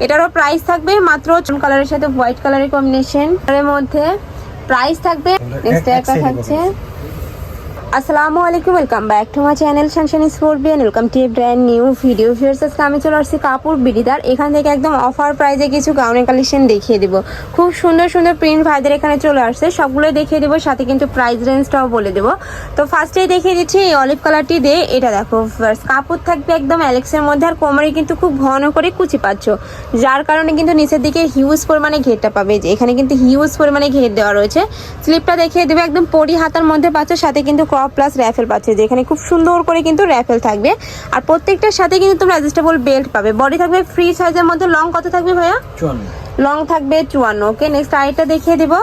এটারও প্রাইস থাকবে মাত্র চুন কালারের সাথে হোয়াইট কালারের কম্বিনেশন এর মধ্যে প্রাইস থাকবে নেক্সট একটা থাকছে আসসালামু আলাইকুম welcome back to my channel শানশান sport Beant welcome to brand new video fierce আজকে আমি চলে আসছি কাপড় বিড়িদার। এখান থেকে একদম অফার প্রাইজে কিছু গাউনের কালেকশন দেখিয়ে দেবো। খুব সুন্দর সুন্দর প্রিন্ট ভাইদের এখানে চলে আসছে। সবগুলোই দেখিয়ে দেবো, সাথে কিন্তু প্রাইস রেঞ্জটাও বলে দেবো। তো ফার্স্টেই দেখিয়ে দিচ্ছি এই অলিভ কালারটি দিয়ে। এটা দেখো, First কাপড় থাকবে একদম অ্যালেক্সের মধ্যে। আর কোমরে কিন্তু খুব ঘন করে কুচি পাচ্ছ। যার কারণে কিন্তু নিচের দিকে হিউজ পরিমাণে ঘেরটা পাবে। যে এখানে কিন্তু হিউজ পরিমাণে ঘের দেওয়া রয়েছে। স্লিপটা দেখিয়ে দেবে, একদম পরি হাতার মধ্যে পাচ্ছ। সাথে কিন্তু ক্রপ প্লাস র্যাফেল পাচ্ছে যেখানে খুব সুন্দর করে কিন্তু র্যাফেল থাকবে। আর প্রত্যেকটার সাথে কিন্তু তোমরা অ্যাডজাস্টেবল বেল্ট পাবে। বডি থাকবে ফ্রি সাইজের মধ্যে লং কত থাকবে ভাইয়া? লং থাকবে চুয়ান্ন ওকে নেক্সট আরেকটা দেখিয়ে দিব।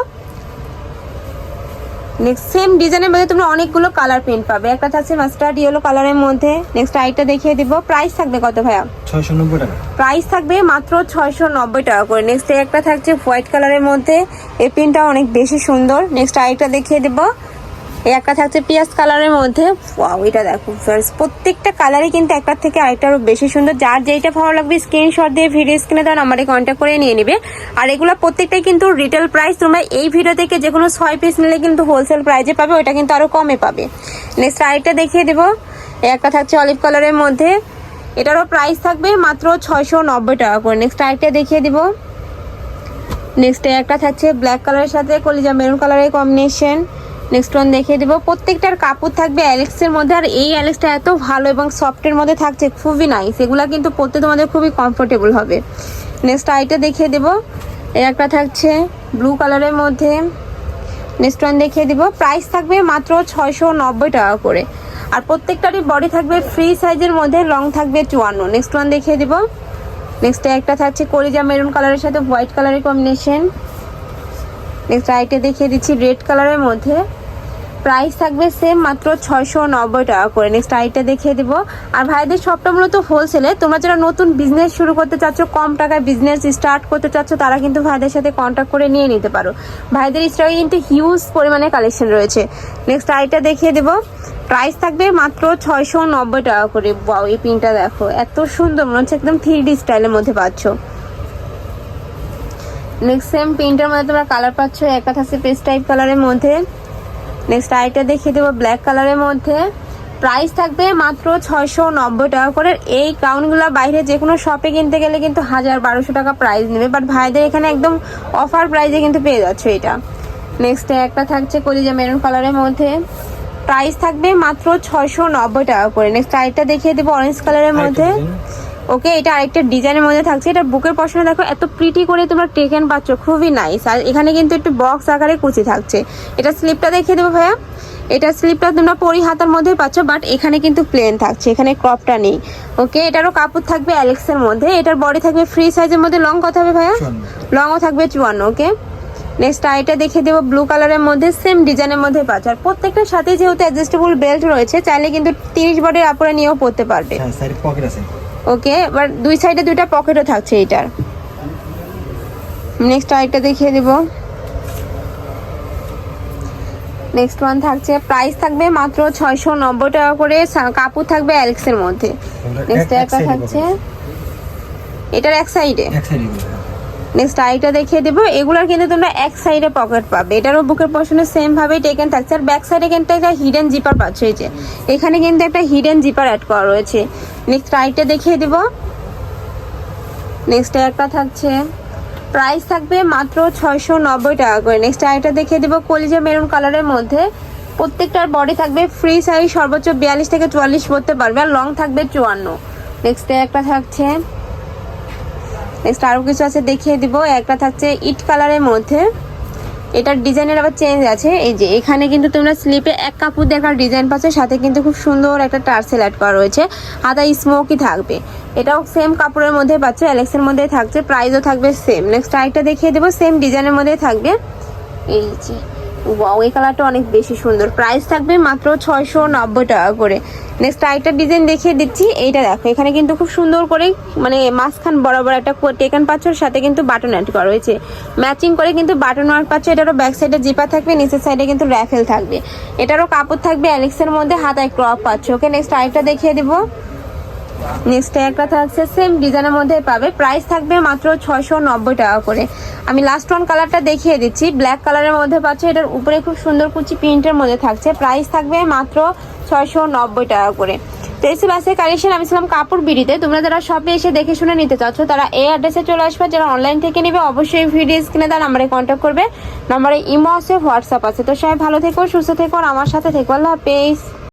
নেক্সট সেম ডিজাইনের মধ্যে তোমরা অনেকগুলো কালার প্রিন্ট পাবে। একটা থাকছে মাস্টার্ড ইয়েলো কালারের মধ্যে। নেক্সট আরেকটা দেখিয়ে দিব। প্রাইস থাকবে কত ভাইয়া? ছয়শো নব্বই টাকা। প্রাইস থাকবে মাত্র ছয়শো নব্বই টাকা করে। নেক্সট একটা থাকছে হোয়াইট কালারের মধ্যে। এই প্রিন্টটা অনেক বেশি সুন্দর। নেক্সট আরেকটা দেখিয়ে দেব। এই একটা থাকছে পিয়াজ কালারের মধ্যে। এটা দেখো প্রত্যেকটা কালারই কিন্তু একটার থেকে আরেকটারও বেশি সুন্দর। যার যেইটা ভালো লাগবে স্ক্রিনশট দিয়ে ভিডিও স্ক্রিনে দেওয়া নাম্বারে কন্ট্যাক্ট করে নিয়ে নেবে। আর এগুলো প্রত্যেকটাই কিন্তু রিটেল প্রাইস তোমরা এই ভিডিও থেকে যে কোনো ছয় পিস নিলে কিন্তু হোলসেল প্রাইজে পাবে ওটা কিন্তু আরও কমে পাবে। নেক্সট আরেকটা দেখিয়ে দেবো। একটা থাকছে অলিভ কালারের মধ্যে। এটারও প্রাইস থাকবে মাত্র ছয়শো নব্বই টাকা করে। নেক্সট আরেকটা দেখিয়ে দিব। নেক্সট একটা থাকছে ব্ল্যাক কালারের সাথে, কলিজা মেরুন কালারের কম্বিনেশন নেক্সট ওয়ান দেখিয়ে দেবো। প্রত্যেকটার কাপড় থাকবে অ্যালেক্সের মধ্যে। আর এই অ্যালেক্সটা এত ভালো এবং সফটের মধ্যে থাকছে, খুবই নাইস এগুলা কিন্তু পরতে তোমাদের খুবই কমফোর্টেবল হবে। নেক্সট আইটা দেখিয়ে দেবো। এই একটা থাকছে ব্লু কালারের মধ্যে। নেক্সট ওয়ান দেখিয়ে দিব। প্রাইস থাকবে মাত্র ছয়শো নব্বই টাকা করে। আর প্রত্যেকটারই বডি থাকবে ফ্রি সাইজের মধ্যে লং থাকবে চুয়ান্ন। নেক্সট ওয়ান দেখিয়ে দিব। নেক্সট একটা থাকছে কলিজা মেরুন কালারের সাথে হোয়াইট কালারের কম্বিনেশন নেক্সট আইটে দেখিয়ে দিচ্ছি রেড কালারের মধ্যে। প্রাইস থাকবে সেম মাত্র ছয়শো নব্বই টাকা করে। নেক্সট আইটা দেখিয়ে দিব। আর ভাইদের সবটা মূলত হোলসেলে তোমরা যারা নতুন বিজনেস শুরু করতে চাচ্ছ, কম টাকায় বিজনেস স্টার্ট করতে চাচ্ছ, তারা কিন্তু ভাইদের সাথে কন্ট্যাক্ট করে নিয়ে নিতে পারো। ভাইদের স্টকে কিন্তু হিউজ পরিমাণে কালেকশন রয়েছে। নেক্সট আইটা দেখিয়ে দেব। প্রাইস থাকবে মাত্র ছয়শো নব্বই টাকা করে। বাউ এই পিনটা দেখো, এত সুন্দর মনে হচ্ছে একদম থ্রি ডি স্টাইলের মধ্যে পাচ্ছ। নেক্সট সেম প্রিন্টের মধ্যে তোমরা কালার পাচ্ছ। একটা পেস্ট টাইপ কালারের মধ্যে। নেক্সট আইটা দেখিয়ে দেবো ব্ল্যাক কালারের মধ্যে। প্রাইস থাকবে মাত্র ছয়শো নব্বই টাকা করে। এই গাউনগুলো বাইরে যে কোনো শপে কিনতে গেলে কিন্তু হাজার বারোশো টাকা প্রাইস নেবে। বাট ভাইদের এখানে একদম অফার প্রাইসে কিন্তু পেয়ে যাচ্ছে এটা। নেক্সট একটা থাকছে কলিজা মেরুন কালারের মধ্যে। প্রাইস থাকবে মাত্র ছয়শো নব্বই টাকা করে। নেক্সট আইটা দেখিয়ে দেবো অরেঞ্জ কালারের মধ্যে। ওকে এটা আরেকটা ডিজাইনের মধ্যে থাকছে। এটা বুকের পশনে দেখো এত প্রিটি করে তোমরা টেকেন পাচ্ছ খুবই নাইস আর এখানে কিন্তু একটু বক্স আকারে কুচি থাকছে। এটা স্লিপটা দেখিয়ে দেবো ভাইয়া। এটা স্লিপটা তোমরা পরি হাতার মধ্যেই পাচ্ছ বাট এখানে কিন্তু প্লেন থাকছে এখানে ক্রপটা নেই। ওকে এটারও কাপড় থাকবে অ্যালেক্সের মধ্যে। এটার বডি থাকবে ফ্রি সাইজের মধ্যে। লং কত হবে ভাইয়া? লংও থাকবে চুয়ান্ন ওকে? নেক্সট আইটা দেখে দেবো ব্লু কালারের মধ্যে। সেম ডিজাইনের মধ্যে পাচ্ছ। আর প্রত্যেকটার সাথে যেহেতু অ্যাডজাস্টেবল বেল্ট রয়েছে চাইলে কিন্তু তিরিশ বডির আপরে নিয়েও পরতে পারবে। হ্যাঁ পকেট আছে। ওকে এবার দুই সাইডে দুইটা পকেটও থাকছে এটার নেক্সট আরেকটা দেখিয়ে দিব। নেক্সট ওয়ান থাকছে প্রাইস থাকবে মাত্র ছয়শো নব্বই টাকা করে কাপড় থাকবে অ্যালেক্সের মধ্যে। নেক্সট এক- এক একটা থাকছে এটার এক সাইডে এক সাইডে নেক্সট আইটা দেখিয়ে দেবো। এগুলোর কিন্তু তোমরা এক সাইডে পকেট পাবে। এটারও বুকের পশনে সেম ভাবে টেকেন থাকছে। আর ব্যাক সাইডে কিন্তু একটা হিডেন জিপার পাচ্ছ যে। এখানে কিন্তু একটা হিডেন জিপার অ্যাড করা রয়েছে। নেক্সট আইটা দেখিয়ে দেবো। নেক্সট একটা থাকছে। প্রাইস থাকবে মাত্র ছয়শো নব্বই টাকা করে। নেক্সট আইটা দেখিয়ে দেবো কলিজা মেরুন কালারের মধ্যে। প্রত্যেকটার বডি থাকবে ফ্রি সাইজ সর্বোচ্চ বিয়াল্লিশ থেকে চুয়াল্লিশ পড়তে পারবে। আর লং থাকবে চুয়ান্ন। নেক্সট একটা থাকছে। নেক্সট আরও কিছু আছে, দেখিয়ে দিব। একটা থাকছে ইট কালারের মধ্যে। এটার ডিজাইনের আবার চেঞ্জ আছে। এই যে, এখানে কিন্তু তোমরা স্লিপে এক কাপড় দেখার ডিজাইন পাচ্ছ। সাথে কিন্তু খুব সুন্দর একটা টার্সেল অ্যাড করা রয়েছে। হাতা স্মোকি থাকবে। এটাও সেম কাপড়ের মধ্যে পাচ্ছ। অ্যালেক্সের মধ্যেই থাকছে প্রাইসও থাকবে সেম নেক্সট আরেকটা দেখিয়ে দেবো সেম ডিজাইনের মধ্যেই থাকবে। এই যে ওয়াও এই কালারটা অনেক বেশি সুন্দর। প্রাইস থাকবে মাত্র ছয়শো নব্বই টাকা করে। নেক্সট আরেকটা ডিজাইন দেখিয়ে দিচ্ছি। এইটা দেখো, এখানে কিন্তু খুব সুন্দর করে মানে মাঝখান বরাবর একটা টেকান পাচ্ছর সাথে কিন্তু বাটন অ্যাড করা রয়েছে ম্যাচিং করে কিন্তু বাটন ওয়ার্ক পাচ্ছ, এটারও ব্যাক সাইডে জিপা থাকবে, নিচের সাইডে কিন্তু র্যাফেল থাকবে। এটারও কাপড় থাকবে অ্যালেক্সের মধ্যে হাতায় ক্রপ পাচ্ছ। ওকে নেক্সট আরেকটা দেখিয়ে দেবো। নেক্সট একটা থাকছে সেম ডিজাইনের মধ্যে পাবে। প্রাইস থাকবে মাত্র ছয়শো নব্বই টাকা করে। আমি লাস্ট ওয়ান কালারটা দেখিয়ে দিচ্ছি। ব্ল্যাক কালারের মধ্যে পাচ্ছে, এটার উপরে খুব সুন্দর কুচি প্রিন্টের মধ্যে থাকছে। প্রাইস থাকবে মাত্র ছয়শো নব্বই টাকা করে। তো এই ছিল আছে কালেকশন আমি ছিলাম কাপড় বিড়িতে। তোমরা যারা শপে এসে দেখে শুনে নিতে চাচ্ছ, তারা এই অ্যাড্রেসে চলে আসবে। যারা অনলাইন থেকে নেবে, অবশ্যই ভিডিও স্ক্রিনে তার নাম্বারে কন্ট্যাক্ট করবে। নাম্বারে ইমো আছে হোয়াটসঅ্যাপ আছে। তো সবাই ভালো থেকো, সুস্থ থেকো, আর আমার সাথে থেকো। আল্লাহ হাফেজ।